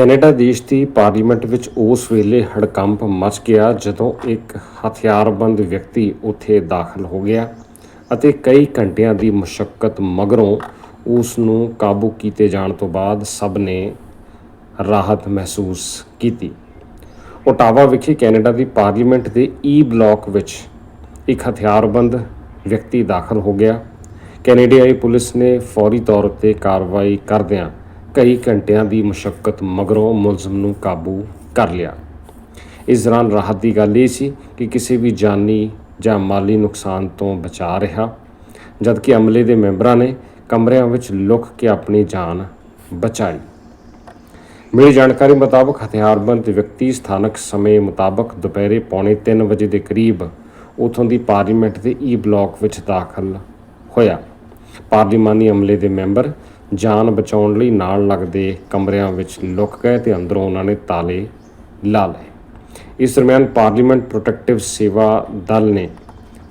Canada ਦੇਸ਼ ਦੀ parliament ਵਿੱਚ ਉਸ ਵੇਲੇ ਹੜਕੰਪ ਮਚ ਗਿਆ ਜਦੋਂ ਇੱਕ ਹਥਿਆਰਬੰਦ ਵਿਅਕਤੀ ਉੱਥੇ ਦਾਖਲ ਹੋ ਗਿਆ ਅਤੇ ਕਈ ਘੰਟਿਆਂ ਦੀ ਮੁਸ਼ਕਲ ਮਗਰੋਂ ਉਸ ਨੂੰ ਕਾਬੂ ਕੀਤੇ ਜਾਣ ਤੋਂ ਬਾਅਦ ਸਭ ਨੇ ਰਾਹਤ ਮਹਿਸੂਸ ਕੀਤੀ। ਓਟਾਵਾ ਵਿਖੇ ਕੈਨੇਡਾ ਦੀ ਪਾਰਲੀਮੈਂਟ ਦੇ ਈ ਬਲਾਕ ਵਿੱਚ ਇੱਕ ਹਥਿਆਰਬੰਦ ਵਿਅਕਤੀ ਦਾਖਲ ਹੋ ਗਿਆ। ਕੈਨੇਡੀਆਈ ਪੁਲਿਸ ਨੇ ਫੌਰੀ ਤੌਰ ਉੱਤੇ ਕਾਰਵਾਈ ਕਰਦਿਆਂ ਕਈ ਘੰਟਿਆਂ ਦੀ ਮੁਸ਼ਕਲ ਮਗਰੋਂ ਮੁਲਜ਼ਮ ਨੂੰ ਕਾਬੂ ਕਰ ਲਿਆ। ਇਸ ਦੌਰਾਨ ਰਾਹਤ ਦੀ ਗੱਲ ਇਹ ਸੀ ਕਿ ਕਿਸੇ ਵੀ ਜਾਨੀ ਜਾਂ ਮਾਲੀ ਨੁਕਸਾਨ ਤੋਂ ਬਚਾ ਰਿਹਾ, ਜਦਕਿ ਅਮਲੇ ਦੇ ਮੈਂਬਰਾਂ ਨੇ ਕਮਰਿਆਂ ਵਿੱਚ ਲੁਕ ਕੇ ਆਪਣੀ ਜਾਨ ਬਚਾਈ। ਮਿਲੀ ਜਾਣਕਾਰੀ ਮੁਤਾਬਕ ਹਥਿਆਰਬੰਦ ਵਿਅਕਤੀ ਸਥਾਨਕ ਸਮੇਂ ਮੁਤਾਬਕ ਦੁਪਹਿਰੇ ਪੌਣੇ 3 ਵਜੇ ਦੇ ਕਰੀਬ ਉਥੋਂ ਦੀ ਪਾਰਲੀਮੈਂਟ ਦੇ ਈ ਬਲਾਕ ਵਿੱਚ ਦਾਖਲ ਹੋਇਆ। ਪਾਰਲੀਮਾਨੀ ਅਮਲੇ ਦੇ ਮੈਂਬਰ ਜਾਨ ਬਚਾਉਣ ਲਈ ਨਾਲ ਲੱਗਦੇ ਕਮਰਿਆਂ ਵਿੱਚ ਲੁਕ ਗਏ ਤੇ ਅੰਦਰੋਂ ਉਹਨਾਂ ਨੇ ਤਾਲੇ ਲਾ ਲਏ। ਇਸ ਦਰਮਿਆਨ ਪਾਰਲੀਮੈਂਟ ਪ੍ਰੋਟੈਕਟਿਵ ਸੇਵਾ ਦਲ ਨੇ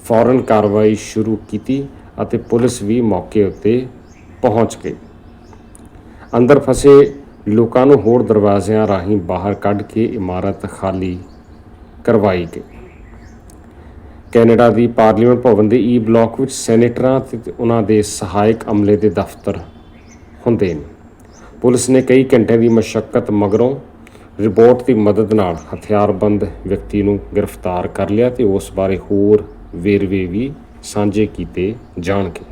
ਫੌਰਨ ਕਾਰਵਾਈ ਸ਼ੁਰੂ ਕੀਤੀ ਅਤੇ ਪੁਲਿਸ ਵੀ ਮੌਕੇ ਉੱਤੇ ਪਹੁੰਚ ਗਈ। ਅੰਦਰ ਫਸੇ ਲੋਕਾਂ ਨੂੰ ਹੋਰ ਦਰਵਾਜ਼ਿਆਂ ਰਾਹੀਂ ਬਾਹਰ ਕੱਢ ਕੇ ਇਮਾਰਤ ਖਾਲੀ ਕਰਵਾਈ ਗਈ। ਕੈਨੇਡਾ ਦੀ ਪਾਰਲੀਮੈਂਟ ਭਵਨ ਦੇ ਈ ਬਲਾਕ ਵਿੱਚ ਸੈਨੇਟਰਾਂ ਤੇ ਉਹਨਾਂ ਦੇ ਸਹਾਇਕ ਅਮਲੇ ਦੇ ਦਫ਼ਤਰ ਹੁੰਦੇ ਨੇ। ਪੁਲਿਸ ਨੇ ਕਈ ਘੰਟਿਆਂ ਦੀ ਮਸ਼ੱਕਤ ਮਗਰੋਂ ਰਿਪੋਰਟ ਦੀ ਮਦਦ ਨਾਲ ਹਥਿਆਰਬੰਦ ਵਿਅਕਤੀ ਨੂੰ ਗ੍ਰਿਫਤਾਰ ਕਰ ਲਿਆ ਤੇ ਉਸ ਬਾਰੇ ਹੋਰ ਵੇਰਵੇ ਵੀ ਸਾਂਝੇ ਕੀਤੇ ਜਾਣਗੇ।